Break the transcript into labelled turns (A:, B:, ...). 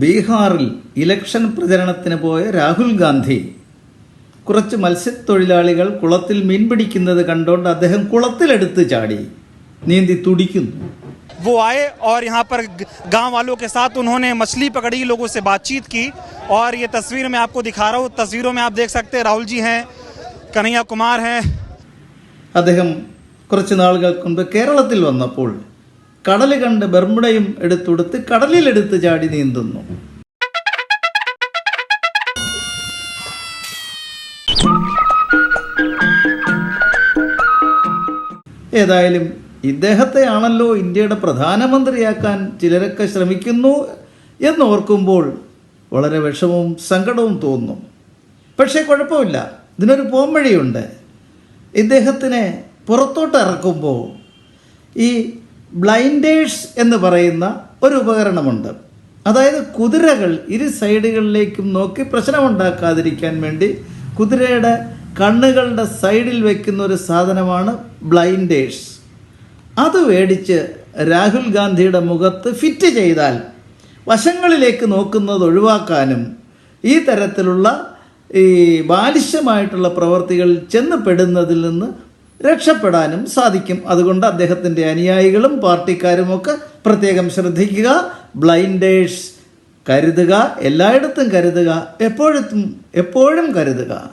A: ബീഹാറിൽ ഇലക്ഷൻ പ്രചരണത്തിന് പോയ രാഹുൽ ഗാന്ധി കുറച്ച് മത്സ്യത്തൊഴിലാളികൾ കുളത്തിൽ മീൻ പിടിക്കുന്നത് കണ്ടുകൊണ്ട് അദ്ദേഹം കുളത്തിലെടുത്ത് ചാടി നീന്തി തുടിക്കുന്നു
B: वो आए और यहाँ पर गांव वालों के साथ उन्होंने मछली पकड़ी लोगों से बातचीत की और ये तस्वीर मैं आपको दिखा रहा हूँ तस्वीरों में आप देख सकते हैं राहुल जी हैं कन्हैया कुमार हैं
A: അദ്ദേഹം കുറച്ച് നാളുകൾക്ക് മുമ്പ് കേരളത്തിൽ വന്നപ്പോൾ കടൽ കണ്ട് ബർമുടയും എടുത്തുടുത്ത് കടലിലെടുത്ത് ചാടി നീന്തുന്നു. ഏതായാലും ഇദ്ദേഹത്തെയാണല്ലോ ഇന്ത്യയുടെ പ്രധാനമന്ത്രിയാക്കാൻ ചിലരൊക്കെ ശ്രമിക്കുന്നു എന്നോർക്കുമ്പോൾ വളരെ വിഷമവും സങ്കടവും തോന്നും. പക്ഷേ കുഴപ്പമില്ല. ഇതിനൊരു പോംവഴിയുണ്ട്. ഇദ്ദേഹത്തിനെ പുറത്തോട്ട് ഇറക്കുമ്പോൾ ഈ ബ്ലൈൻഡേഴ്സ് എന്ന് പറയുന്ന ഒരു ഉപകരണമുണ്ട്. അതായത് കുതിരകൾ ഇരു സൈഡുകളിലേക്കും നോക്കി പ്രശ്നമുണ്ടാക്കാതിരിക്കാൻ വേണ്ടി കുതിരയുടെ കണ്ണുകളുടെ സൈഡിൽ വെക്കുന്ന ഒരു സാധനമാണ് ബ്ലൈൻഡേഴ്സ്. അത് മേടിച്ച് രാഹുൽ ഗാന്ധിയുടെ മുഖത്ത് ഫിറ്റ് ചെയ്താൽ വശങ്ങളിലേക്ക് നോക്കുന്നത് ഒഴിവാക്കാനും ഈ തരത്തിലുള്ള ഈ ബാലിശ്യമായിട്ടുള്ള പ്രവർത്തികളിൽ ചെന്ന് പെടുന്നതിൽ നിന്ന് രക്ഷപ്പെടാനും സാധിക്കും. അതുകൊണ്ട് അദ്ദേഹത്തിന്റെ അനുയായികളും പാർട്ടിക്കാരുമൊക്കെ പ്രത്യേകം ശ്രദ്ധിക്കുക. ബ്ലൈൻഡേഴ്സ് കരുതുക. എല്ലായിടത്തും കരുതുക. എപ്പോഴും എപ്പോഴും കരുതുക.